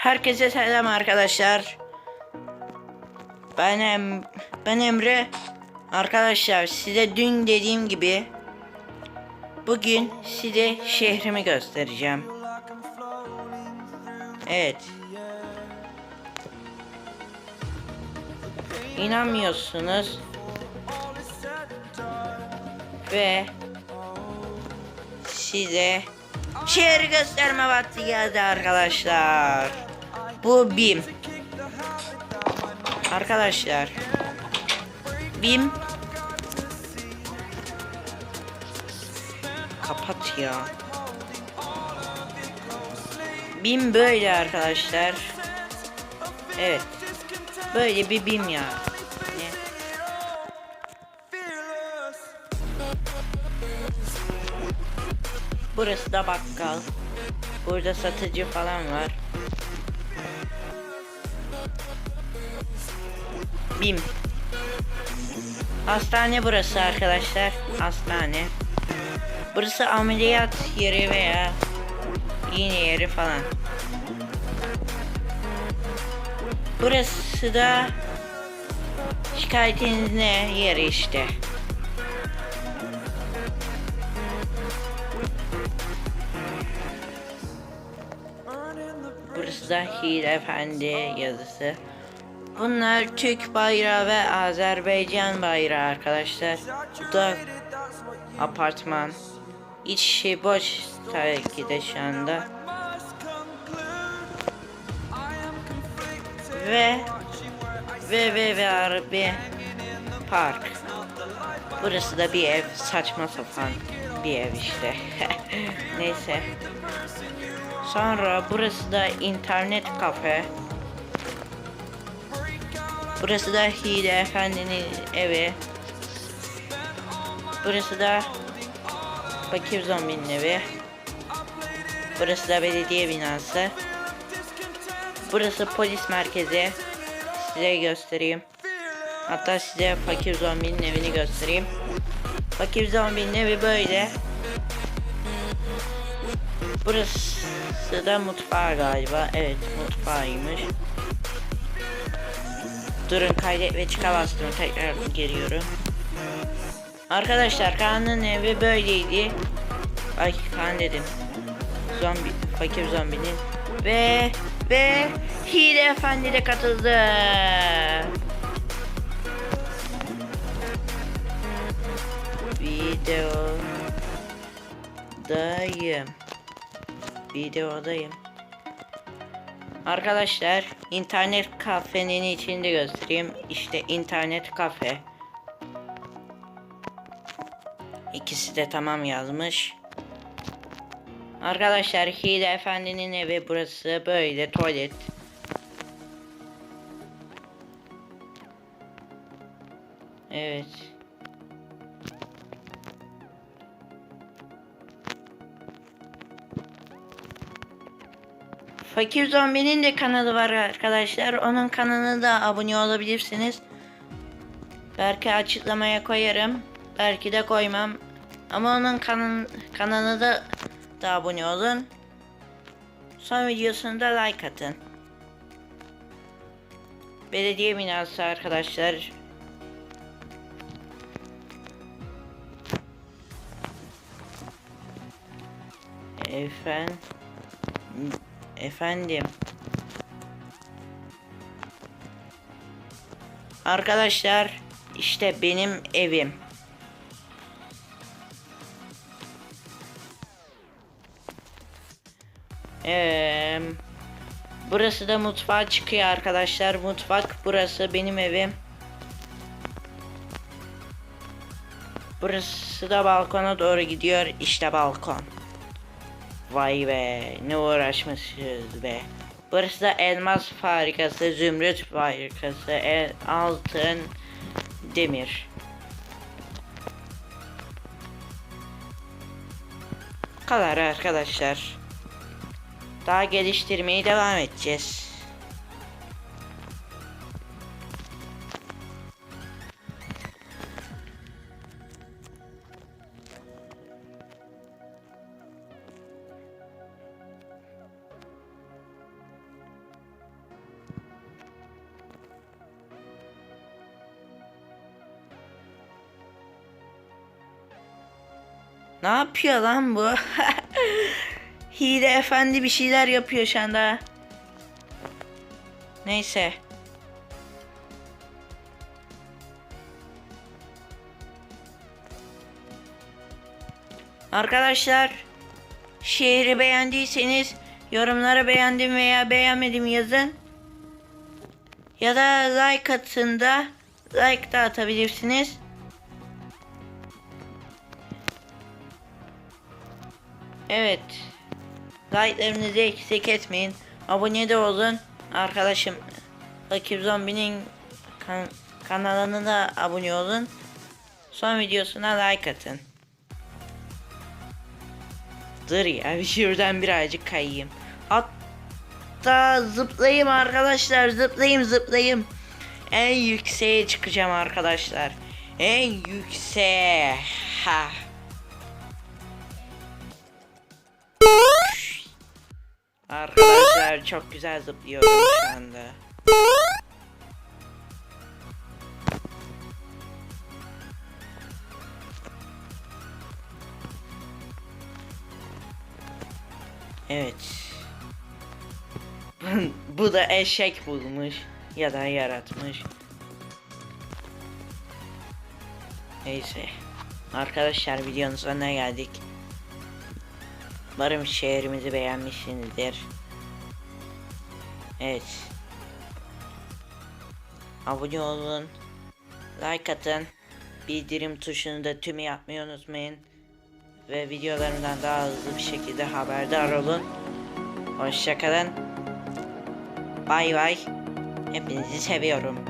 Herkese selam arkadaşlar. Ben em ben Emre. Arkadaşlar size dün dediğim gibi bugün size şehrimi göstereceğim. Evet. İnanmıyorsunuz. Ve size şehri gösterme vakti geldi arkadaşlar. Bu BİM. Arkadaşlar. BİM. Kapat ya. BİM böyle arkadaşlar. Evet. Böyle bir BİM ya. Ne? Burası da bakkal. Burada satıcı falan var. Bim. Hastane burası arkadaşlar. Hastane. Burası ameliyat yeri veya iğne yeri falan. Burası da şikayetiniz ne yeri işte. Burası da Hil Efendi yazısı. Bunlar Türk bayrağı ve Azerbaycan bayrağı arkadaşlar. Bu da apartman. İçi boş tabii ki de şu anda. Ve ve ve ve harbi park. Burası da bir ev saçma sapan bir ev işte. Neyse. Sonra burası da internet kafe. Burası da Hile Efendi'nin evi. Burası da Fakir Zombi'nin evi. Burası da belediye binası. Burası polis merkezi. Size göstereyim. Hatta size Fakir Zombi'nin evini göstereyim. Fakir Zombi'nin evi böyle. Burası da mutfağı galiba. Evet mutfağıymış. Durun kaydet ve çıka bastım. Tekrar geliyorum. Arkadaşlar Kaan'ın evi böyleydi. Ay Kaan dedim. Zombi, fakir zombinin. Ve ve Hile Efendi de katıldı. Videodayım. Videodayım. Arkadaşlar internet kafenin içinde göstereyim. İşte internet kafe. İkisi de tamam yazmış. Arkadaşlar Hile Efendi'nin evi burası böyle tuvalet. Evet. Fakir Zombi'nin de kanalı var arkadaşlar. Onun kanalına da abone olabilirsiniz. Belki açıklamaya koyarım. Belki de koymam. Ama onun kanal kanalına da, da abone olun. Son videosunda like atın. Belediye binası arkadaşlar. Efendim. Efendim. Arkadaşlar işte benim evim. Ee, burası da mutfağa çıkıyor arkadaşlar. Mutfak burası benim evim. Burası da balkona doğru gidiyor. İşte balkon. Vay be ne uğraşmışız be. Burası da elmas fabrikası, zümrüt fabrikası, el, altın, demir. Bu kadar arkadaşlar. Daha geliştirmeye devam edeceğiz. Ne yapıyor lan bu? Hile efendi bir şeyler yapıyor şu. Neyse. Arkadaşlar şehri beğendiyseniz yorumlara beğendim veya beğenmedim yazın. Ya da like atın da like da atabilirsiniz. Evet. Like'larınızı eksik etmeyin. Abone de olun. Arkadaşım Rakip Zombi'nin kan- kanalına da abone olun. Son videosuna like atın. Dur ya şuradan birazcık kayayım. Hatta zıplayayım arkadaşlar zıplayayım zıplayayım. En yükseğe çıkacağım arkadaşlar. En yükseğe. Ha. Arkadaşlar çok güzel zıplıyorum şu anda. Evet. Bu da eşek bulmuş ya da yaratmış. Neyse. Arkadaşlar videonun sonuna geldik. Umarım şehrimizi beğenmişsinizdir. Evet. Abone olun. Like atın. Bildirim tuşunu da tümü yapmayı unutmayın. Ve videolarımdan daha hızlı bir şekilde haberdar olun. Hoşçakalın. Bay bay. Hepinizi seviyorum.